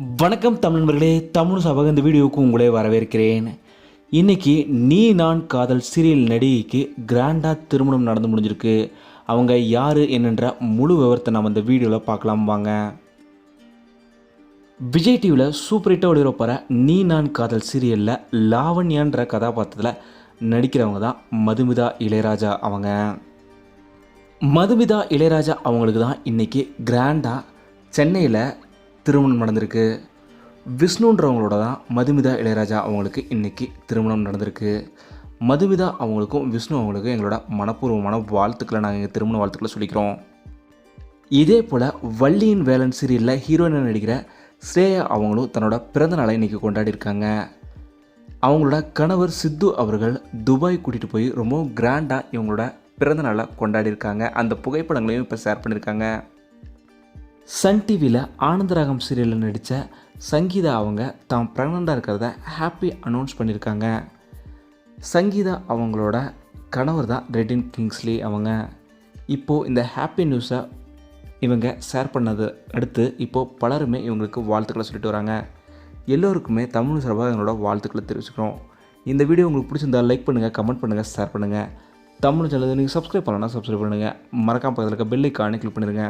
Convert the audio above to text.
வணக்கம் தமிழ் நண்பர்களே தமிழ் சபக இந்த வீடியோவுக்கு உங்களே வரவேற்கிறேன். இன்றைக்கி நீ நான் காதல் சீரியல் நடிகைக்கு கிராண்டாக திருமணம் நடந்து முடிஞ்சிருக்கு. அவங்க யார் என்னன்ற முழு விவரத்தை நம்ம இந்த வீடியோவில் பார்க்கலாம் வாங்க. விஜய் டிவியில் சூப்பர் ஹிட்டாக ஒளிபரப்புற நீ நான் காதல் சீரியலில் லாவண்யான்ற கதாபாத்திரத்தில் நடிக்கிறவங்க தான் மதுமிதா இளையராஜா அவங்க. மதுமிதா இளையராஜா அவங்களுக்கு தான் இன்றைக்கி கிராண்டாக சென்னையில் திருமணம் நடந்திருக்கு. விஷ்ணுன்றவங்களோட தான் மதுமிதா இளையராஜா அவங்களுக்கு இன்றைக்கி திருமணம் நடந்திருக்கு. மதுமிதா அவங்களுக்கும் விஷ்ணு அவங்களுக்கும் எங்களோட மனப்பூர்வமான வாழ்த்துக்களை நாங்கள் எங்கள் திருமண வாழ்த்துக்களை சொல்லிக்கிறோம். இதே போல் வள்ளியின் வேலன் சீரியலில் ஹீரோயினாக நடிக்கிற ஸ்ரேயா அவங்களும் தன்னோட பிறந்த நாளை இன்றைக்கி கொண்டாடிருக்காங்க அவங்களோட கணவர் சித்து அவர்கள் துபாய் கூட்டிகிட்டு போய் ரொம்ப கிராண்டாக இவங்களோட பிறந்த நாளை கொண்டாடியிருக்காங்க அந்த புகைப்படங்களையும் இப்போ ஷேர் பண்ணியிருக்காங்க சன் டிவியில் ஆனந்தராகம் சீரியலில் நடித்த சங்கீதா அவங்க தாம் ப்ரெக்னெண்ட்டாக இருக்கிறத ஹாப்பி அனௌன்ஸ் பண்ணியிருக்காங்க சங்கீதா அவங்களோட கணவர் தான் ரெட்டின் கிங்ஸ்லி அவங்க. இப்போது இந்த ஹாப்பி நியூஸை இவங்க ஷேர் பண்ணது அடுத்து இப்போது பலருமே இவங்களுக்கு வாழ்த்துக்களை சொல்லிட்டு வராங்க. எல்லோருக்குமே தமிழ் சார்பாக எங்களோட வாழ்த்துக்களை தெரிவிச்சுக்கிறோம். இந்த வீடியோ உங்களுக்கு பிடிச்சிருந்தா லைக் பண்ணுங்கள் கமெண்ட் பண்ணுங்கள் ஷேர் பண்ணுங்கள் தமிழ் சேனல் நீங்கள் சப்ஸ்கிரைப் பண்ணலன்னா சப்ஸ்கிரைப் பண்ணுங்கள் மறக்காமல் பக்கத்தில் இருக்க பெல் ஐக்கானே கிளிக் பண்ணிடுங்க